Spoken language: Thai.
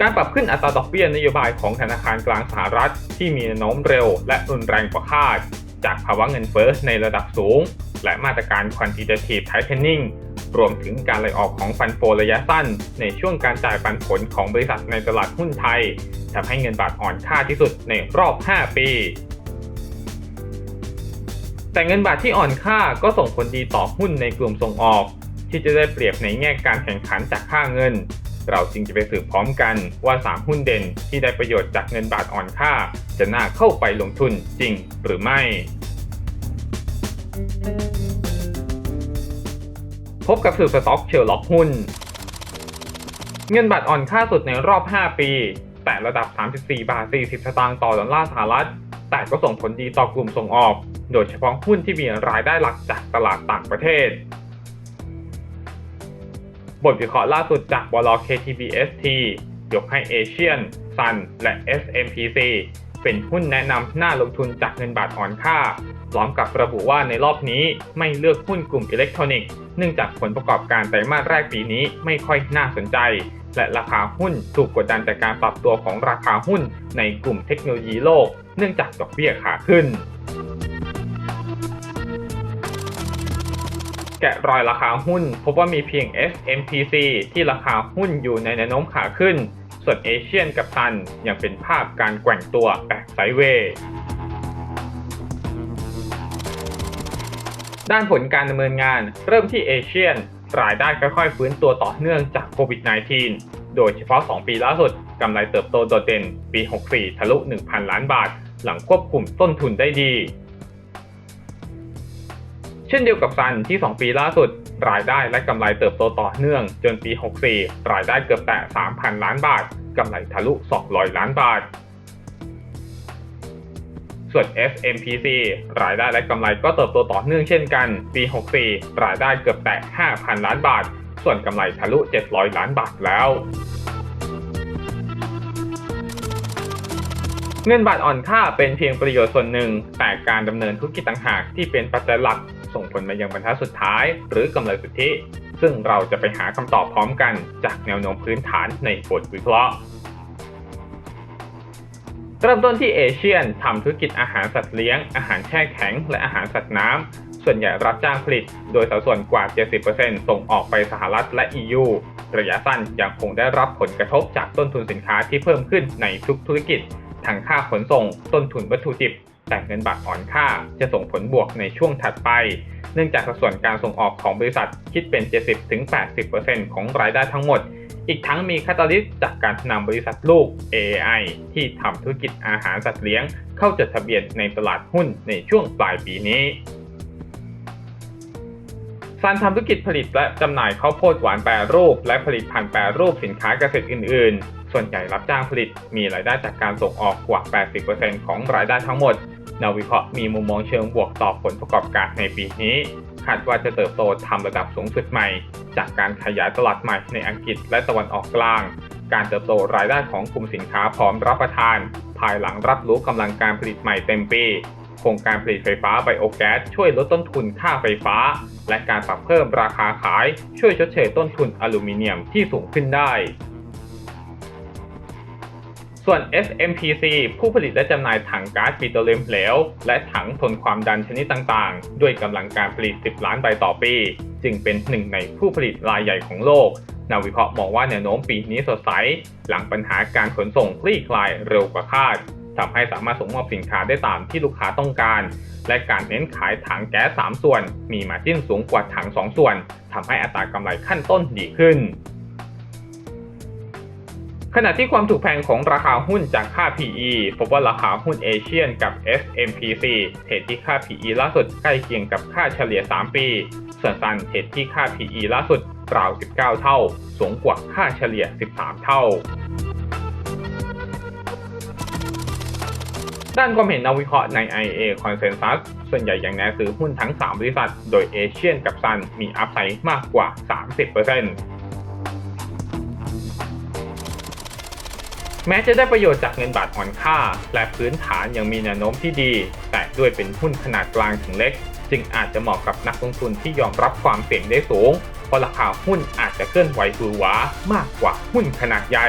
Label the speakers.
Speaker 1: การปรับขึ้นอัตราดอกเบี้ยนโยบายของธนาคารกลางสหรัฐ ที่มีนโน้มเร็วและรุนแรงกว่าคาด จากภาวะเงินเฟ้อในระดับสูง และมาตรการ quantitative tightening รวมถึงการไล่ออกของฟันโฟระยะสั้น ในช่วงการจ่ายปันผลของบริษัทในตลาดหุ้นไทยทำให้เงินบาทอ่อนค่าที่สุดในรอบ 5 ปี แต่เงินบาทที่อ่อนค่าก็ส่งผลดีต่อหุ้นในกลุ่มส่งออก ที่จะได้เปรียบในแง่การแข่งขันจากค่าเงิน เราจึงจะไปสืบพร้อมกันว่า 3 หุ้นเด่นที่ได้ประโยชน์จากเงินบาทอ่อนค่า จะน่าเข้าไปลงทุนจริงหรือไม่ พบกับสืบสต็อกเชลล็อกหุ้น เงินบาทอ่อนค่าสุดในรอบ 5 ปี แต่ระดับ 34 บาท 40 สตางค์ต่อดอลลาร์สหรัฐ แต่ก็ส่งผลดีต่อกลุ่มส่งออก โดยเฉพาะหุ้นที่มีรายได้หลักจากตลาดต่างประเทศ บทวิเคราะห์ล่าสุดจากบล KTBST ยกให้เอเชียนซันและ SMPC เป็นหุ้นแนะนำหน่าลงทุนจากเงินบาทอ่อนค่า พร้อมกับระบุว่าในรอบนี้ไม่เลือกหุ้นกลุ่มอิเล็กทรอนิกส์ เนื่องจากผลประกอบการไตรมาสแรกปีนี้ไม่ค่อยน่าสนใจ และราคาหุ้นถูกกดดันจากการปรับตัวของราคาหุ้นในกลุ่มเทคโนโลยีโลก เนื่องจากดอกเบี้ยขาขึ้น แกะรอยราคาหุ้น พบว่ามีเพียง SMPC ที่ราคาหุ้นอยู่ในแนวโน้มขาขึ้น ส่วนเอเชียนกับซันยังเป็นภาพการแกว่งตัวแบบไซเวย์ด้านผลการดำเนินงานเริ่มที่เอเชียน รายได้ค่อยๆฟื้นตัวต่อเนื่องจากโควิด -19 โดยเฉพาะ 2 ปีล่าสุดกำไรเติบโตโดดเด่น ปี 64 ทะลุ 1,000 ล้านบาท หลังควบคุมต้นทุนได้ดี ช่นเดียวกับซันที่ 2 ปีล่าสุด รายได้และกำไรเติบโตต่อเนื่อง จนปี 64 รายได้เกือบแตะ 3,000 ล้านบาท กำไรทะลุ 200 ล้านบาท ส่วน SMPC รายได้และกำไรก็เติบโตต่อเนื่องเช่นกัน ปี 64 รายได้เกือบแตะ 5,000 ล้านบาท ส่วนกำไรทะลุ 700 ล้านบาทแล้วเงินบาทอ่อนค่าเป็นเพียงประโยชน์ส่วนหนึ่ง แต่การดำเนินธุรกิจต่างหากที่เป็นปัจจัยหลัก ส่งผลมายังบรรทัดสุดท้าย หรือกำไรสุทธิ ซึ่งเราจะไปหาคำตอบพร้อมกันจากแนวโน้มพื้นฐานในบทวิเคราะห์เริ่มต้นที่เอเชียนทำธุรกิจอาหารสัตว์เลี้ยง อาหารแช่แข็ง และอาหารสัตว์น้ำ ส่วนใหญ่รับจ้างผลิต โดยสัดส่วนกว่า 70%ส่งออกไปสหรัฐและ EU ระยะสั้นยังคงได้รับผลกระทบจากต้นทุนสินค้าที่เพิ่มขึ้นในทุกธุรกิจ ทั้งค่าขนส่ง ต้นทุนวัตถุดิบ แต่เงินบาทอ่อนค่าจะส่งผลบวกในช่วงถัดไป เนื่องจากสัดส่วนการส่งออกของบริษัทคิดเป็น 70-80%ของรายได้ทั้งหมด อีกทั้งมีคาตาลิสต์จากการนำบริษัทลูก AI ที่ทำธุรกิจอาหารสัตว์เลี้ยง เข้าจดทะเบียนในตลาดหุ้นในช่วงปลายปีนี้ ซันทำธุรกิจผลิตและจำหน่ายข้าวโพดหวานแปรรูป และผลิตภัณฑ์แปรรูปสินค้าเกษตรอื่น ๆ ส่วนใหญ่รับจ้างผลิต มีรายได้จากการส่งออกกว่า 80%ของรายได้ทั้งหมดนักวิเคราะห์มีมุมมองเชิงบวกต่อผลประกอบการในปีนี้ คาดว่าจะเติบโตทำระดับสูงสุดใหม่ จากการขยายตลาดใหม่ในอังกฤษและตะวันออกกลาง การเติบโตรายได้ของกลุ่มสินค้าพร้อมรับประทาน ภายหลังรับรู้กำลังการผลิตใหม่เต็มปี โครงการผลิตไฟฟ้าไบโอแก๊สช่วยลดต้นทุนค่าไฟฟ้า และการปรับเพิ่มราคาขายช่วยชดเชยต้นทุนอลูมิเนียมที่สูงขึ้นได้ ส่วน SMPC ผู้ผลิตและจำหน่ายถังก๊าซปิโตรเลียมเหลว และถังทนความดันชนิดต่างๆ ด้วยกำลังการผลิต 10 ล้านใบต่อปี จึงเป็นหนึ่งในผู้ผลิตรายใหญ่ของโลกนักวิเคราะห์มองว่าแนวโน้มปีนี้สดใส หลังปัญหาการขนส่งคลี่คลายเร็วกว่าคาด ทำให้สามารถส่งมอบสินค้าได้ตามที่ลูกค้าต้องการ และการเน้นขายถังแก๊ส3ส่วน มีมาจิ้นสูงกว่าถัง 2 ส่วนทำให้อัตรากำไรขั้นต้นดีขึ้น ขณะที่ความถูกแพงของราคาหุ้นจากค่า PE พบว่าราคาหุ้นเอเชียนกับ SMPC เทรดที่ค่า PE ล่าสุดใกล้เคียงกับค่าเฉลี่ย 3 ปี ส่วนซันเทรดที่ค่า PE ล่าสุดราว 19 เท่า สูงกว่าค่าเฉลี่ย 13 เท่า ด้านความเห็นนักวิเคราะห์ใน IA Consensus ส่วนใหญ่ยังแนะซื้อหุ้นทั้ง 3 บริษัท โดยเอเชียนกับซันมีอัพไซด์มากกว่า 30%แม้จะได้ประโยชน์จากเงินบาทอ่อนค่า และพื้นฐานยังมีแนวโน้มที่ดี แต่ด้วยเป็นหุ้นขนาดกลางถึงเล็ก จึงอาจจะเหมาะกับนักลงทุนที่ยอมรับความเสี่ยงได้สูง เพราะราคาหุ้นอาจจะเคลื่อนไหวหวือหวามากกว่าหุ้นขนาดใหญ่